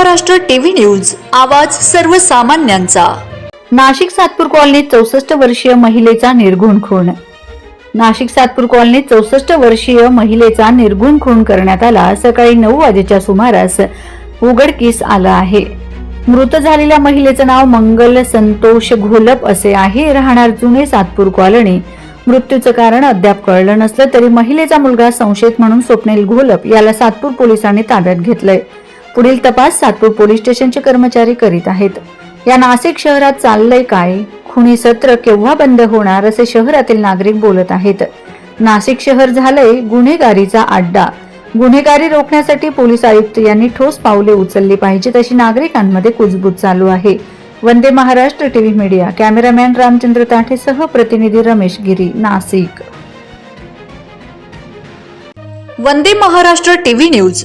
Maharashtra TV news आवाज सर्वसामान्यांचा. नाशिक सातपूर कॉलनीत चौसष्ट वर्षीय महिलेचा निर्गुण खून. नाशिक सातपूर कॉलनीत चौसष्ट वर्षीय महिलेचा निर्गुण खून करण्यात आला. सकाळी नऊ वाजेच्या सुमारास उघडकीस आलं आहे. मृत झालेल्या महिलेचं नाव मंगल संतोष घोलप असे आहे. राहणार जुने सातपूर कॉलनी. मृत्यूचं कारण अद्याप कळलं नसलं तरी महिलेचा मुलगा संशयित म्हणून स्वप्नील घोलप याला सातपूर पोलिसांनी ताब्यात घेतलंय. पुढील तपास सातपूर पोलीस स्टेशनचे कर्मचारी करीत आहेत. या नाशिक शहरात चाललंय काय? खुनी सत्र केव्हा बंद होणार असे शहरातील नागरिक बोलत आहेत. नाशिक शहर झालंय गुन्हेगारीचा अड्डा गुन्हेगारी रोखण्यासाठी पोलीस आयुक्त यांनी ठोस पावले उचलली पाहिजेत अशी नागरिकांमध्ये कुजबूज चालू आहे. Vande Maharashtra TV media cameraman Ramchandra Tathe सह प्रतिनिधी रमेश गिरी नाशिक वंदे महाराष्ट्र टीव्ही न्यूज.